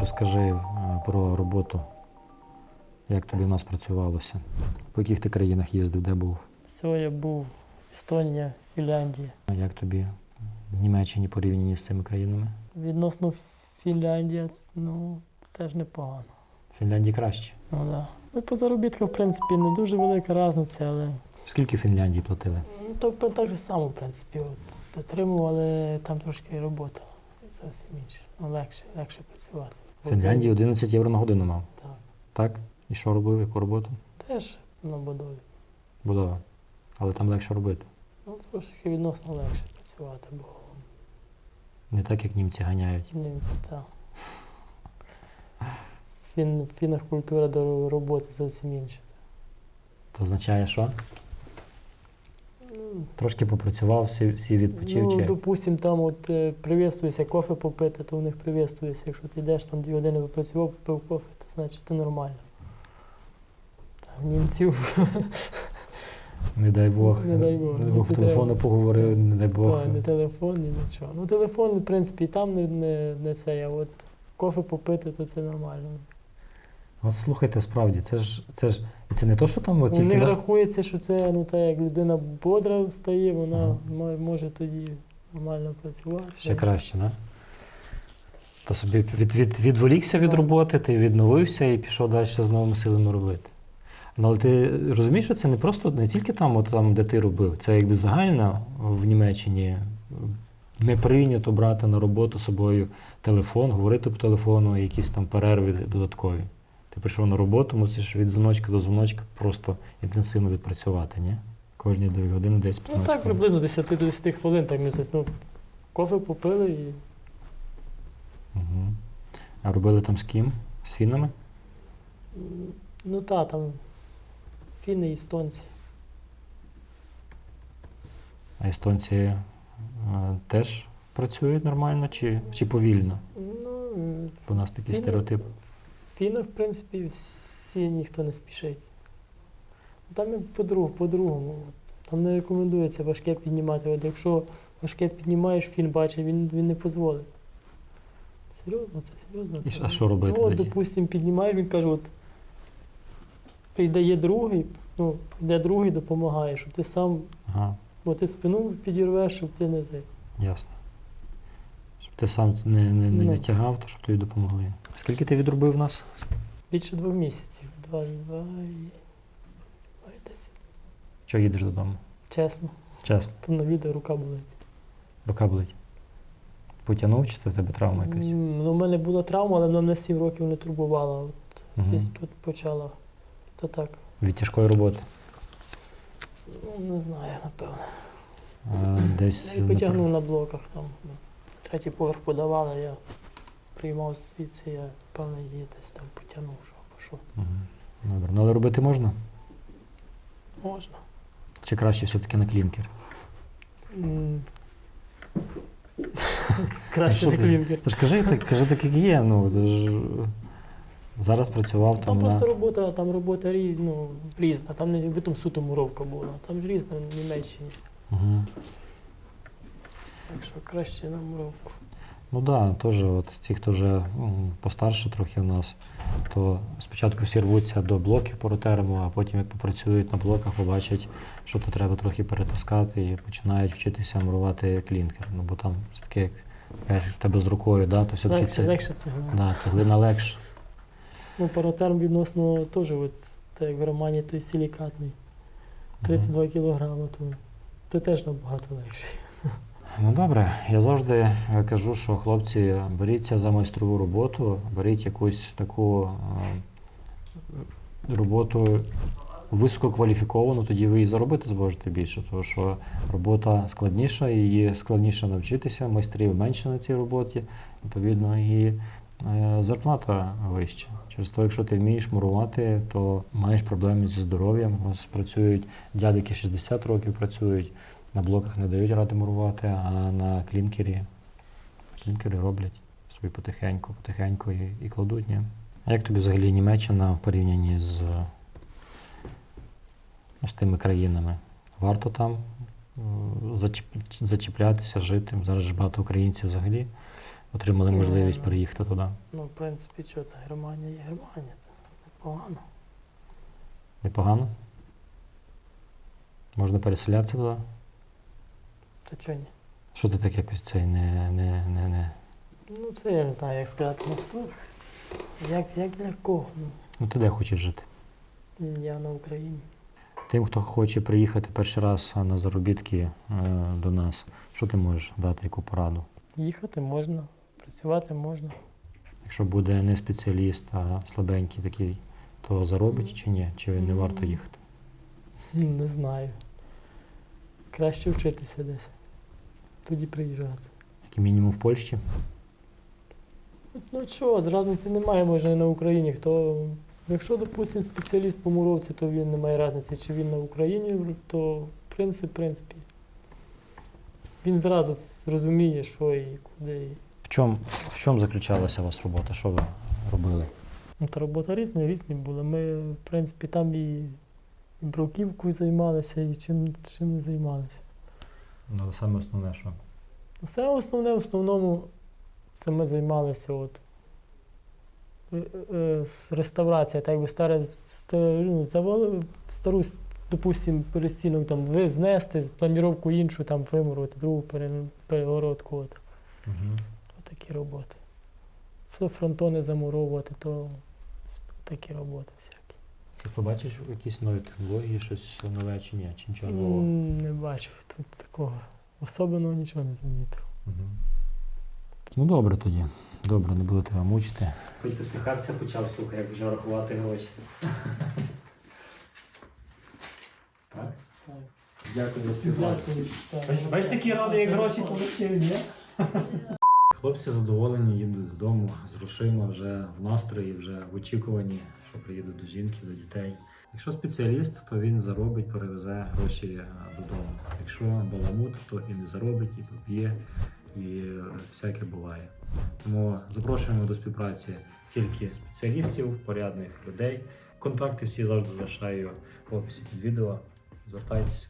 Розкажи е, про роботу, як тобі в нас працювалося, по яких ти країнах їздив, де був, Всього я був Естонія, Фінляндія. як тобі в Німеччині порівняні з цими країнами? Відносно Фінляндія, ну, теж непогано. В Фінляндії краще. Ну, да. Ну, по заробітках, в принципі, не дуже велика різниця, але Скільки Фінляндії платили? ну, то так же само, в принципі, от, дотримував, але там трошки робота зовсім інша. Ну, легше, легше працювати. В Фінляндії 11 євро на годину мав. Так. Так? І що робив, яку роботу? Теж на будові. Будова. Але там легше робити. Ну, трошки відносно легше працювати, бо Не так, як німці ганяють. німці та. Фін, фінах культура до роботи зовсім інша. Це означає, що? Трошки попрацював, всі, всі відпочив. Ну, чи? допустим, там от е, приветствуєшся кофе попити, то у них приветствуєшся. Якщо ти йдеш там дві години попрацював, попив кофе, то значить ти нормально. Там німців Не дай Бог. Не дай Бог, Не дай Бог це телефону поговорив, не дай Бог. та, не телефон, ні нічого. Ну телефон, в принципі, і там не, не, не це, а от кофе попити, то це нормально. От слухайте, справді, це ж це ж це не то, що там от У тільки них на- рахується, що це ну так як людина бодра стає, вона Ага. може тоді нормально працювати. ще краще, да? То собі від, від, відволікся від Так. роботи, ти відновився і пішов далі з новими силами робити. Ну, але ти розумієш, що це не просто не тільки там, от, там, де ти робив, це якби загально в Німеччині не прийнято брати на роботу з собою телефон, говорити по телефону, якісь там перерви додаткові. Ти прийшов на роботу, мусиш від дзвоночка до дзвоночка просто інтенсивно відпрацювати, ні? Кожні 2 години десь 15 Ну так, хвилин. приблизно 10 до 10 хвилин, так місяць. Ну, кофе попили і Угу. А робили там з ким? З фінами? ну та, там фіни і естонці. А естонці е, теж працюють нормально чи, чи повільно? Ну, Бо у нас такий фіни- стереотип. В фінах, в принципі, всі ніхто не спішить. Там і по-друг- по-другому. Там не рекомендується важке піднімати. От якщо важке піднімаєш, фін бачить, він, він не дозволить. Серйозно, це серйозно. І а що робити Ну, от, тоді? піднімаєш, він каже, от прийде є другий, ну, прийде другий, допомагає, щоб ти сам, Ага, бо ти спину підірвеш, щоб ти не зай. ясно. Щоб ти сам не, не, не, не Ну. тягав, то щоб тобі допомогли. Скільки ти відробив нас? Більше двох місяців. Два, два і і десять. Що їдеш додому? Чесно. Чесно, То на відео рука болить. рука болить. Потягнув, чи це в тебе травма якась? М, Ну, в мене була травма, але вона мене 7 років не турбувала. От Угу. десь тут почала. То так. Від тяжкої роботи. Ну, не знаю, напевно. А, десь Я і потягнув на блоках там. ну, Третій поверх подавали, я приймав звідси, я певно її десь там потягнув, що пішов. Угу. Добре. Ну, але робити можна? Можна. Чи краще все-таки на клінкер? М. Краще на клінкер. Тож кажи так, кажи так, як є. Ну, ти ж зараз працював Там там, просто на... робота, там робота рі- ну, різна. Там не якби там суто муровка була. Там ж різна в Німеччині. Угу. Так що краще на муровку. Ну да, теж от ті, хто вже постарше трохи в нас, то спочатку всі рвуться до блоків по ротерму, а потім як попрацюють на блоках, побачать, що то треба трохи перетаскати і починають вчитися мурувати клінкер. Ну бо там все-таки, як кажеш, в тебе з рукою, да, то все-таки це, легше це. говорити. да, цеглина легше. Ну, паратерм відносно теж, от, так як в романі той силікатний. 32 кілограми, то, то теж набагато легше. Ну добре, я завжди е, кажу, що хлопці, беріться за майстрову роботу, беріть якусь таку е, роботу висококваліфіковану, тоді ви і заробити зможете більше, тому що робота складніша, її складніше навчитися, майстрів менше на цій роботі, відповідно, і е, зарплата вища. Через те, якщо ти вмієш мурувати, то маєш проблеми зі здоров'ям. У нас працюють дядики 60 років працюють. На блоках не дають ради мурувати, а на клінкері, клінкері роблять собі потихеньку, потихеньку і, і кладуть. Ні? А як тобі взагалі Німеччина в порівнянні з з тими країнами. Варто там е, зачіп- зачіплятися, жити. Зараз ж багато українців взагалі отримали Ну, можливість ну. переїхати туди. Ну, в принципі, що та Германія є Германія. Це непогано. Непогано. Можна переселятися туди. Та чого ні? Що ти так якось цей не, не, не, не. Ну, це я не знаю, як сказати. Ну, хто? Як, як для кого? Ну ти де хочеш жити? Ну, я на Україні. Тим, хто хоче приїхати перший раз на заробітки е, до нас, що ти можеш дати яку пораду? Їхати можна, працювати можна. Якщо буде не спеціаліст, а слабенький такий, то заробить чи ні? Чи не варто їхати? Не знаю. Краще вчитися десь. Тоді приїжджати. Як мінімум в Польщі? Ну що, разниці немає, може на Україні. Хто, якщо, допустимо, спеціаліст по муровці, то він не має різниці, чи він на Україні, то принцип, в принципі. Він зразу зрозуміє, що і куди. І... В чому в чому заключалася у вас робота? Що ви робили? Ну, та робота різні, різні були. Ми, в принципі, там і, і бруківкою займалися, і чим, чим не займалися. Ну, саме основне, що. Все основне, в основному, це ми займалися от, е, е, з реставрація, так якби старе, ста- ну, завали, стару, с- допустим, перестінок там ви знести, планіровку іншу, там вимурувати, другу пере- перегородку. От. Угу. Такі роботи. Ф- Фронтони замуровувати, то такі роботи всякі. Щось побачиш якісь нові технології, щось нове чи ні? Чи нічого нового? Не бачу тут такого. Особливого нічого не замітив. Угу. Ну добре тоді. Добре, не буду тебе мучити. Хоч посміхатися почав, слухай, як почав рахувати гроші. Так? Дякую за Бачиш, бачиш, такі ради, як гроші отримав, ні? Хлопці задоволені, їдуть додому з грошима вже в настрої, вже в очікуванні, що приїдуть до жінки, до дітей. Якщо спеціаліст, то він заробить, перевезе гроші е, додому. Якщо баламут, то і не заробить, і поп'є, і всяке буває. Тому запрошуємо до співпраці тільки спеціалістів, порядних людей. Контакти всі завжди залишаю в описі під відео. Звертайтеся.